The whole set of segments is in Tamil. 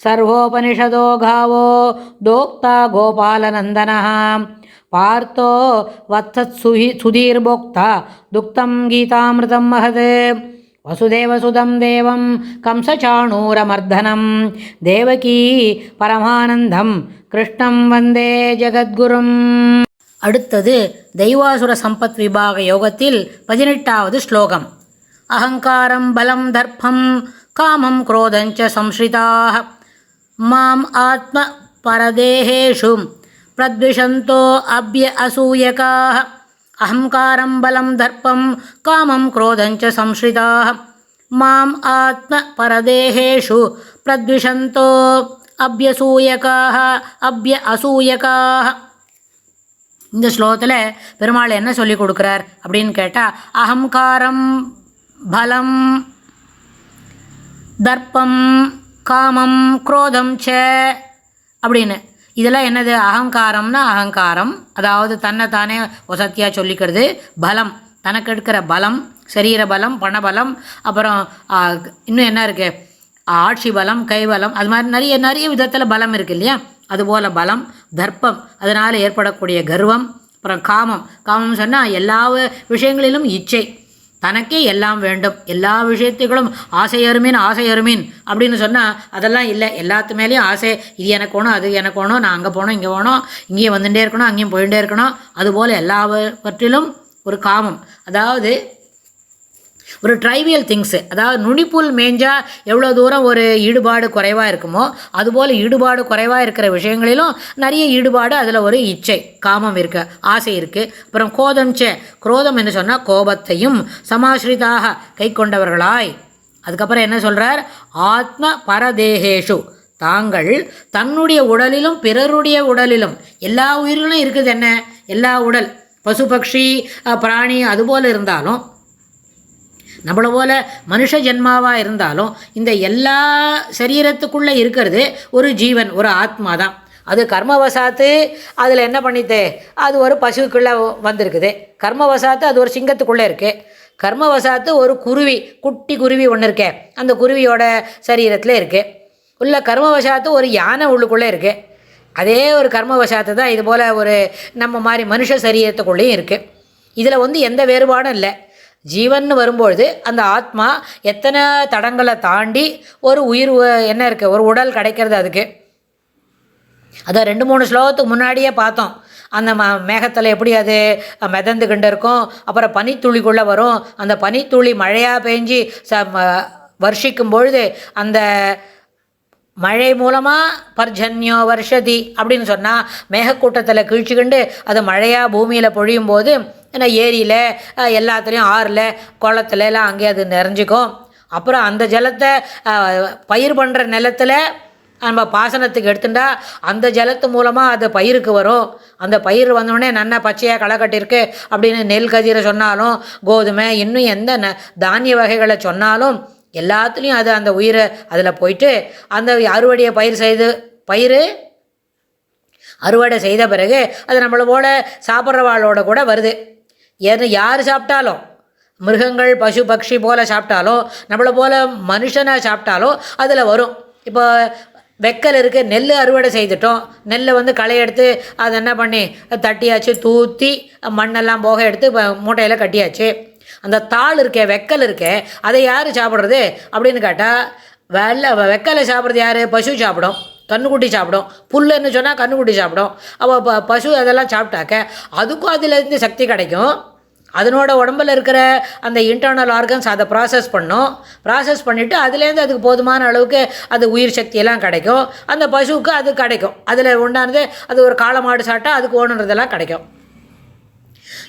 ಸರ್ವೋಪನಿಷದೋ ಗಾವೋ ದೋಕ್ತ ಗೋಪಾಲನಂದನ ಪಾರ್ಥೋ ವತ್ಸತ್ ಸುಹಿ ಸುಧೀರ್ಭೋಕ್ತ ದುಕ್ತಂ ಗೀತಾಮೃತಂ ಮಹದೇ ವಸುದೇವಸುಧಂ ದೇವಂ ಕಂಸಚಾಣೂರಮರ್ಧನಂ தேவகீ பரமானந்தம் கிருஷ்ணம் வந்தே ஜெகத்குரும் அடுத்தது தெய்வாசுர சம்பத் விபாக யோகத்தில் பதினெட்டாவது ஸ்லோகம் அகங்காரம் பலம் தர்ப்பம் காமம் குரோதஞ்ச சம்ஸ்ரிதாக माम् आत्म परदेहेषु प्रद्विषन्तो अभ्य असूयकाः अहङ्कारं बलं दर्पं कामं क्रोधञ्च संश्रिताः माम् आत्मपरदेहेषु प्रद्विषन्तो अभ्यसूयकाः अभ्य असूयकाः இந்த ஸ்லோகத்தில் பெருமாள் என்ன சொல்லி கொடுக்குறார் அப்படின்னு கேட்டால் அகங்காரம் பலம் தர்ப்பம் காமம் குரோதம் ச அப்படின்னு. இதெல்லாம் என்னது? அகங்காரம்னா அகங்காரம். அதாவது தன்னை தானே வசத்தியாக சொல்லிக்கிறது. பலம். தனக்கு எடுக்கிற பலம் சரீர பலம் பணபலம் அப்புறம் இன்னும் என்ன இருக்குது ஆட்சி பலம் கைபலம் அது மாதிரி நிறைய நிறைய விதத்தில் பலம் இருக்குது இல்லையா? அதுபோல் பலம் தர்ப்பம். அதனால் ஏற்படக்கூடிய கர்வம் அப்புறம் காமம். காமம் சொன்னால் எல்லா விஷயங்களிலும் இச்சை. தனக்கே எல்லாம் வேண்டும். எல்லா விஷயத்துகளும் ஆசை அருமீன் ஆசை அருமீன் அப்படின்னு சொன்னால் அதெல்லாம் இல்லை. எல்லாத்து மேலேயும் ஆசை. இது எனக்கு வேணும் அது எனக்கு வேணும் நான் அங்கே போகணும் இங்கே போகணும் இங்கேயும் வந்துட்டே இருக்கணும் அங்கேயும் போயிட்டே இருக்கணும். அதுபோல் எல்லாவற்றிலும் ஒரு காமம். அதாவது ஒரு ட்ரைவியல் திங்ஸு அதாவது நுனிப்புல் மேஞ்சால் எவ்வளோ தூரம் ஒரு ஈடுபாடு குறைவாக இருக்குமோ அதுபோல் ஈடுபாடு குறைவாக இருக்கிற விஷயங்களிலும் நிறைய ஈடுபாடு அதில் ஒரு இச்சை காமம் இருக்கு ஆசை இருக்குது அப்புறம் கோதம் சே குரோதம் என்று சொன்னால் கோபத்தையும் சமாஸ்ரிதாக கை கொண்டவர்களாய். அதுக்கப்புறம் என்ன சொல்கிறார் ஆத்ம பரதேகேஷு. தாங்கள் தன்னுடைய உடலிலும் பிறருடைய உடலிலும் எல்லா உயிர்களும் இருக்குது என்ன? எல்லா உடல். பசு பக்ஷி பிராணி அதுபோல் இருந்தாலும் நம்மளை போல மனுஷ ஜென்மாவாக இருந்தாலும் இந்த எல்லா சரீரத்துக்குள்ளே இருக்கிறது ஒரு ஜீவன் ஒரு ஆத்மா தான் அது கர்மவசாத்து அதில் என்ன பண்ணித்தே? அது ஒரு பசுக்குள்ளே வந்திருக்குது. கர்மவசாத்து அது ஒரு சிங்கத்துக்குள்ளே இருக்குது கர்மவசாத்து ஒரு குருவி குட்டி குருவி ஒன்று இருக்கே. அந்த குருவியோட சரீரத்தில் இருக்குது உள்ள கர்மவசாத்து ஒரு யானை உள்ளுக்குள்ளே இருக்குது அதே ஒரு கர்மவசாத்து தான் இது போல் ஒரு நம்ம மாதிரி மனுஷ சரீரத்துக்குள்ளேயும் இருக்குது இதில் வந்து எந்த வேறுபாடும் இல்லை. ஜீவன் வரும்பொழுது அந்த ஆத்மா எத்தனை தடங்களை தாண்டி ஒரு உயிர் உ- என்ன இருக்குது ஒரு உடல் கிடைக்கிறது அதுக்கு. அதை ரெண்டு மூணு ஸ்லோகத்துக்கு முன்னாடியே பார்த்தோம். அந்த ம மேகத்தில் எப்படி அது மிதந்துக்கிட்டு இருக்கும் அப்புறம் பனித்துளிக்குள்ளே வரும். அந்த பனித்துளி மழையாக பெஞ்சு ச வருஷிக்கும் பொழுது அந்த மழை மூலமாக பர்ஜன்யோ வருஷதி அப்படின்னு சொன்னால் மேகக்கூட்டத்தில் கிழிச்சுக்கிண்டு அது மழையாக பூமியில் பொழியும் போது ஏன்னா ஏரியில் எல்லாத்துலேயும் ஆறில் குளத்துல எல்லாம் அங்கே அது நிறைஞ்சிக்கும். அப்புறம் அந்த ஜலத்தை பயிர் பண்ணுற நிலத்தில் நம்ம பாசனத்துக்கு எடுத்துட்டா அந்த ஜலத்து மூலமாக அது பயிருக்கு வரும். அந்த பயிர் வந்தோடனே நல்லா பச்சையாக களை கட்டியிருக்கு அப்படின்னு நெல் கதிரை சொன்னாலும் கோதுமை இன்னும் எந்த ந தானிய வகைகளை சொன்னாலும் எல்லாத்துலேயும் அது அந்த உயிரை அதில் போயிட்டு அந்த அறுவடையை பயிர் செய்து பயிர் அறுவடை செய்த பிறகு அது நம்மளோட சாப்பிட்றவாளோட கூட வருது. ஏன்னா யார் சாப்பிட்டாலும் மிருகங்கள் பசு பக்ஷி போல் சாப்பிட்டாலும் நம்மளை போல் மனுஷனை சாப்பிட்டாலும் அதில் வரும். இப்போ வெக்கல் இருக்கு நெல் அறுவடை செய்துட்டோம். நெல்லை வந்து களை எடுத்து அதை என்ன பண்ணி தட்டியாச்சு தூத்தி மண்ணெல்லாம் போக எடுத்து மூட்டையில் கட்டியாச்சு. அந்த தாள் இருக்கே வெக்கல் இருக்கே அதை யார் சாப்பிட்றது அப்படின்னு கேட்டால் வெள்ளை வெக்கலை சாப்பிட்றது யார்? பசு சாப்பிடும். கண்ணுக்குட்டி சாப்பிடும். புல்லுன்னு சொன்னால் கண்ணுக்குட்டி சாப்பிடும். அப்போ ப பசு அதெல்லாம் சாப்பிட்டாக்க அதுக்கும் அதுலேருந்து சக்தி கிடைக்கும். அதனோட உடம்புல இருக்கிற அந்த இன்டர்னல் ஆர்கன்ஸ் அதை ப்ராசஸ் பண்ணும். ப்ராசஸ் பண்ணிவிட்டு அதுலேருந்து அதுக்கு போதுமான அளவுக்கு அது உயிர் சக்தியெல்லாம் கிடைக்கும். அந்த பசுவுக்கு அது கிடைக்கும். அதில் உண்டானது அது ஒரு காளை மாடு சாப்பிட்டா அதுக்கு ஓணுன்றதெல்லாம் கிடைக்கும்.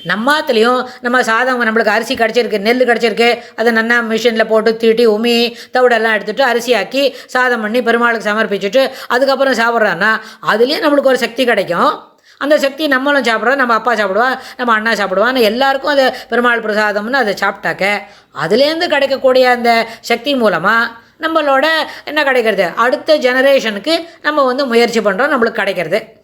நம்மாத்துலேயும் நம்ம சாதம் நம்மளுக்கு அரிசி கிடச்சிருக்கு நெல் கிடச்சிருக்கு அதை நல்லா மிஷினில் போட்டு தீட்டி உமி தவிடெல்லாம் எடுத்துகிட்டு அரிசி ஆக்கி சாதம் பண்ணி பெருமாளுக்கு சமர்ப்பிச்சுட்டு அதுக்கப்புறம் சாப்பிட்றான்னா அதுலேயும் நம்மளுக்கு ஒரு சக்தி கிடைக்கும். அந்த சக்தி நம்மளும் சாப்பிட்றோம் நம்ம அப்பா சாப்பிடுவோம் நம்ம அண்ணா சாப்பிடுவான்னு எல்லாருக்கும் அது பெருமாள் பிரசாதம்னு அதை சாப்பிட்டாக்க அதுலேருந்து கிடைக்கக்கூடிய அந்த சக்தி மூலமாக நம்மளோட என்ன கிடைக்கிறது? அடுத்த ஜெனரேஷனுக்கு நம்ம வந்து முயற்சி பண்ணுறோம் நம்மளுக்கு கிடைக்கிறது.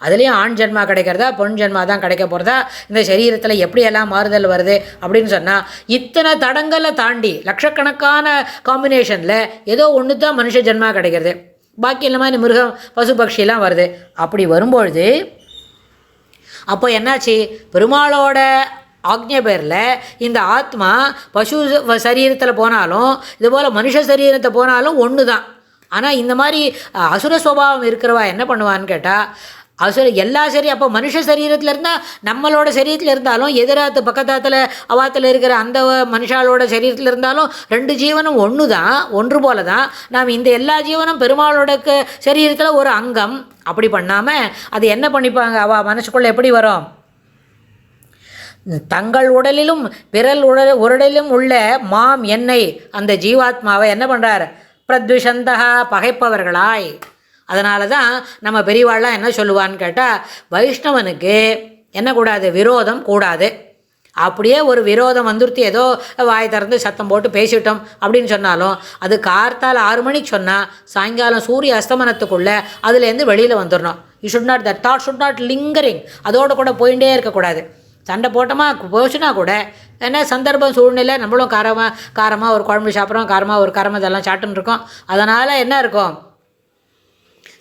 அதுலேயும் ஆண் ஜென்மா கிடைக்கிறதா பொன் ஜென்மா தான் கிடைக்க போகிறதா இந்த சரீரத்தில் எப்படியெல்லாம் மாறுதல் வருது அப்படின்னு சொன்னால் இத்தனை தடங்களை தாண்டி லட்சக்கணக்கான காம்பினேஷனில் ஏதோ ஒன்று தான் மனுஷ ஜென்மா கிடைக்கிறது. பாக்கி எல்லாமே இந்த மிருகம் பசு பக்ஷிலாம் வருது. அப்படி வரும்பொழுது அப்போ என்னாச்சு? பெருமாளோட ஆக்ஞ பேரில் இந்த ஆத்மா பசு சரீரத்தில் போனாலும் இதுபோல் மனுஷ சரீரத்தை போனாலும் ஒன்று தான் ஆனால் இந்த மாதிரி அசுர சுவாவம் இருக்கிறவா என்ன பண்ணுவான்னு கேட்டால் அசுர எல்லா சரி அப்போ மனுஷ சரீரத்தில் இருந்தால் நம்மளோட சரீரத்தில் இருந்தாலும் எதிராத்து பக்கத்தாத்தில் அவாத்தில் இருக்கிற அந்த மனுஷாலோட சரீரத்தில் இருந்தாலும் ரெண்டு ஜீவனும் ஒன்று தான் ஒன்று போல தான் நாம் இந்த எல்லா ஜீவனும் பெருமாளோட சரீரத்தில் ஒரு அங்கம். அப்படி பண்ணாமல் அது என்ன பண்ணிப்பாங்க? அவள் மனசுக்குள்ளே எப்படி வரும்? தங்கள் உடலிலும் பிறல் உடல் உடலிலும் உள்ள மாம் என்னை அந்த ஜீவாத்மாவை என்ன பண்ணுறார் பிரத்விஷந்தகா பகைப்பவர்களாய். அதனால தான் நம்ம பெரியவாள்லாம் என்ன சொல்லுவான்னு கேட்டால் வைஷ்ணவனுக்கு என்ன கூடாது? விரோதம் கூடாது. அப்படியே ஒரு விரோதம் வந்துருத்தி ஏதோ வாய் திறந்து சத்தம் போட்டு பேசிட்டோம் அப்படின்னு சொன்னாலும் அது கார்த்தால் ஆறு மணிக்கு சொன்னால் சாயங்காலம் சூரிய அஸ்தமனத்துக்குள்ளே அதுலேருந்து வெளியில் வந்துடணும் you should not that thought should not lingering அதோடு கூட போயிட்டே இருக்கக்கூடாது. சண்டை போட்டோமா போச்சுன்னா கூட என்ன சந்தர்ப்பம் சூழ்நிலை நம்மளும் காரமாக காரமாக ஒரு குழம்பு சாப்பிட்றோம் காரமாக ஒரு காரமாக இதெல்லாம் சாப்பிட்டுன்னு இருக்கோம். அதனால் என்ன இருக்கும்?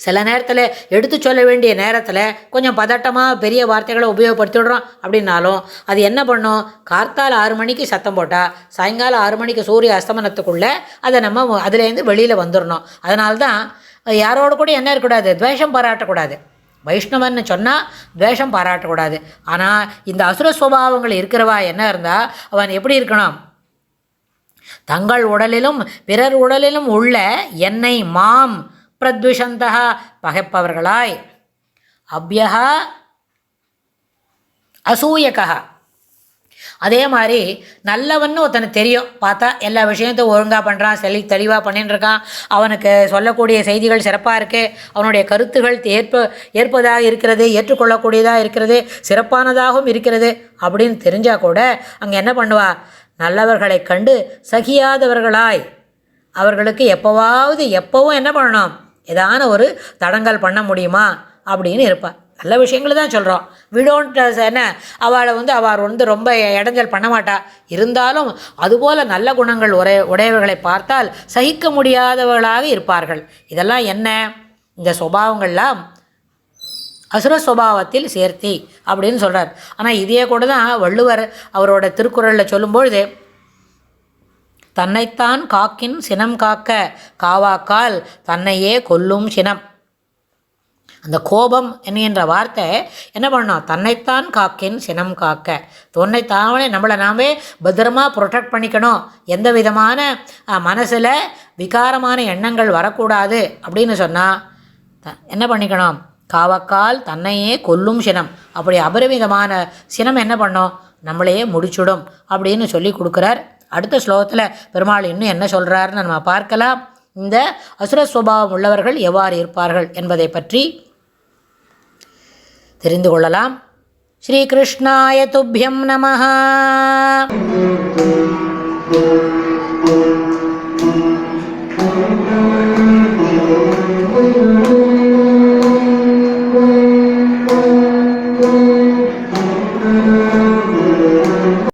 சில நேரத்தில் எடுத்து சொல்ல வேண்டிய நேரத்தில் கொஞ்சம் பதட்டமாக பெரிய வார்த்தைகளை உபயோகப்படுத்திடுறோம் அப்படின்னாலும் அது என்ன பண்ணும்? கார்த்தால ஆறு மணிக்கு சத்தம் போட்டால் சாயங்காலம் ஆறு மணிக்கு சூரிய அஸ்தமனத்துக்குள்ளே அதை நம்ம அதுலேருந்து வெளியில் வந்துடணும். அதனால தான் யாரோட கூட என்ன இருக்கக்கூடாது? துவேஷம் பாராட்டக்கூடாது. வைஷ்ணவன்னு சொன்னால் துவேஷம் பாராட்டக்கூடாது. ஆனால் இந்த அசுர சுவாவங்கள் இருக்கிறவா என்ன இருந்தால் அவன் எப்படி இருக்கணும்? தங்கள் உடலிலும் பிறர் உடலிலும் உள்ள என்னை மாம் பிரத்விஷந்தா பகைப்பவர்களாய். அவ்யகா அசூயகா அதே மாதிரி நல்லவன்னு ஒருத்தனுக்கு தெரியும். பார்த்தா எல்லா விஷயத்தையும் ஒழுங்காக பண்ணுறான் செலி தெளிவாக பண்ணின்னு இருக்கான். அவனுக்கு சொல்லக்கூடிய செய்திகள் சிறப்பாக இருக்குது அவனுடைய கருத்துகள் ஏற்ப ஏற்பதாக இருக்கிறது ஏற்றுக்கொள்ளக்கூடியதாக இருக்கிறது சிறப்பானதாகவும் இருக்கிறது அப்படின்னு தெரிஞ்சால் கூட அங்கே என்ன பண்ணுவா? நல்லவர்களை கண்டு சகியாதவர்களாய். அவர்களுக்கு எப்போவாவது எப்போவும் என்ன பண்ணணும்? ஏதான ஒரு தடங்கல் பண்ண முடியுமா? அப்படின்னு இருப்பாள் நல்ல விஷயங்களை தான் சொல்கிறோம் விடோன்ட் uh, என்ன? அவளை வந்து அவள் வந்து ரொம்ப இடைஞ்சல் பண்ண மாட்டா. இருந்தாலும் அதுபோல் நல்ல குணங்கள் உரை உடையவர்களை பார்த்தால் சகிக்க முடியாதவர்களாக இருப்பார்கள். இதெல்லாம் என்ன? இந்த சுபாவங்கள்லாம் அசுர சுபாவத்தில் சேர்த்தி அப்படின்னு சொல்கிறார் ஆனால் இதே கூட தான் வள்ளுவர் அவரோட திருக்குறளில் சொல்லும்பொழுது தன்னைத்தான் காக்கின் சினம் காக்க காவாக்கால் தன்னையே கொல்லும் சினம். அந்த கோபம் என்கின்ற வார்த்தை என்ன பண்ணோம் தன்னைத்தான் காக்கின் சினம் காக்க. தன்னைத்தானே நம்மளை நாமே பத்திரமா ப்ரொடெக்ட் பண்ணிக்கணும். எந்த விதமான மனசில் விகாரமான எண்ணங்கள் வரக்கூடாது அப்படின்னு சொன்னால் த என்ன பண்ணிக்கணும்? காவக்கால் தன்னையே கொல்லும் சினம். அப்படி அபரிமிதமான சினம் என்ன பண்ணும்? நம்மளையே முடிச்சுடும் அப்படின்னு சொல்லி கொடுக்குறார் அடுத்த ஸ்லோகத்தில் பெருமாள் இன்னும் என்ன சொல்கிறாருன்னு நம்ம பார்க்கலாம். இந்த அசுர சுபாவம் உள்ளவர்கள் எவ்வாறு இருப்பார்கள் என்பதை பற்றி தெரிந்து கொள்ளலாம். ஸ்ரீகிருஷ்ணாய துப்பியம் நமः